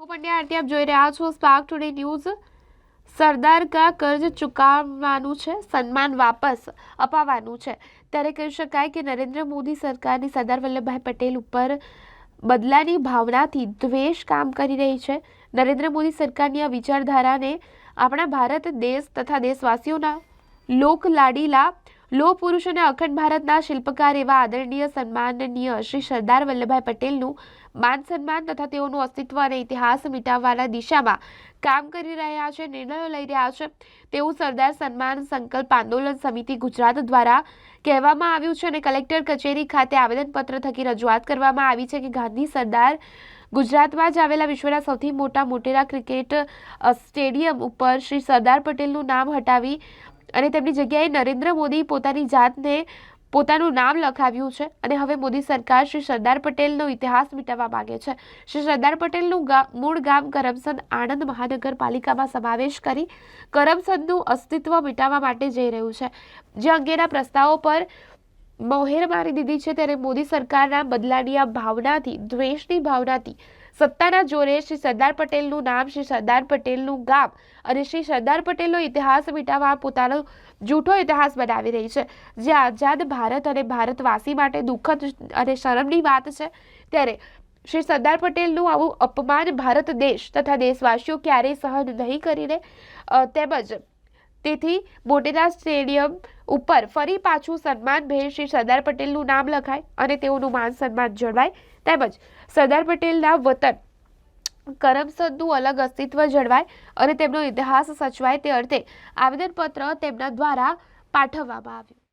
હું પંડ્યા આરતી આપ જોઈ રહ્યા છો સ્પાર્ક ટુડે ન્યૂઝ સરદાર કા કર્જ ચૂકવવાનું છે, સન્માન વાપસ અપાવવાનું છે. ત્યારે કહી શકાય કે નરેન્દ્ર મોદી સરકારની સરદાર વલ્લભભાઈ પટેલ ઉપર બદલાની ભાવનાથી દ્વેષ કામ કરી રહી છે. નરેન્દ્ર મોદી સરકારની આ વિચારધારાને આપણા ભારત દેશ તથા દેશવાસીઓના લોક લાડીલા લોહ પુરુષ અને અખંડ ભારતના શિલ્પકાર એવા આદરણીય, સન્માનનીય શ્રી સરદાર વલ્લભભાઈ પટેલનું માન સન્માન તથા તેઓનું અસ્તિત્વ અને ઇતિહાસ મિટાવવાના દિશામાં કામ કરી રહ્યા છે, નિર્ણયો લઈ રહ્યા છે. તેવું સરદાર સન્માન સંકલ્પ આંદોલન સમિતિ ગુજરાત દ્વારા કહેવામાં આવ્યું છે અને કલેક્ટર કચેરી ખાતે આવેદનપત્ર થકી રજૂઆત કરવામાં આવી છે કે ગાંધી સરદાર ગુજરાતમાં જ આવેલા વિશ્વના સૌથી મોટા મોટેરા ક્રિકેટ સ્ટેડિયમ ઉપર શ્રી સરદાર પટેલનું નામ હટાવી અને તેમની જગ્યાએ નરેન્દ્ર મોદી પોતાની જાતને, પોતાનું નામ લખાવ્યું છે અને હવે મોદી સરકાર શ્રી સરદાર પટેલનો ઇતિહાસ મિટાવવા માગે છે. શ્રી સરદાર પટેલનું મૂળ ગામ કરમસદ આણંદ મહાનગરપાલિકામાં સમાવેશ કરી કરમસદનું અસ્તિત્વ મિટાવવા માટે જઈ રહ્યું છે. જે અંગેના પ્રસ્તાવો પર મોહેર મારી દીધી છે, ત્યારે મોદી સરકારના બદલાની આ ભાવનાથી, દ્વેષની ભાવનાથી સત્તાના જોરે શ્રી સરદાર પટેલનું નામ, શ્રી સરદાર પટેલનું ગામ અને શ્રી સરદાર પટેલનો ઇતિહાસ મિટાવવા પોતાનો જૂઠો ઇતિહાસ બનાવી રહી છે. જે આઝાદ ભારત અને ભારતવાસી માટે દુઃખદ અને શરમની વાત છે. ત્યારે શ્રી સરદાર પટેલનું આવું અપમાન ભારત દેશ તથા દેશવાસીઓ ક્યારેય સહન નહીં કરીને તેમજ તેથી મોટેરા સ્ટેડિયમ ઉપર ફરી પાછું સન્માન ભેર શ્રી સરદાર પટેલનું નામ લખાય અને તેઓનું માન સન્માન જળવાય. તેમજ સરદાર પટેલના વતન કરમસદનું અલગ અસ્તિત્વ જળવાય અને તેમનો ઇતિહાસ સચવાય તે અર્થે આવેદનપત્ર તેમના દ્વારા પાઠવવામાં આવ્યું.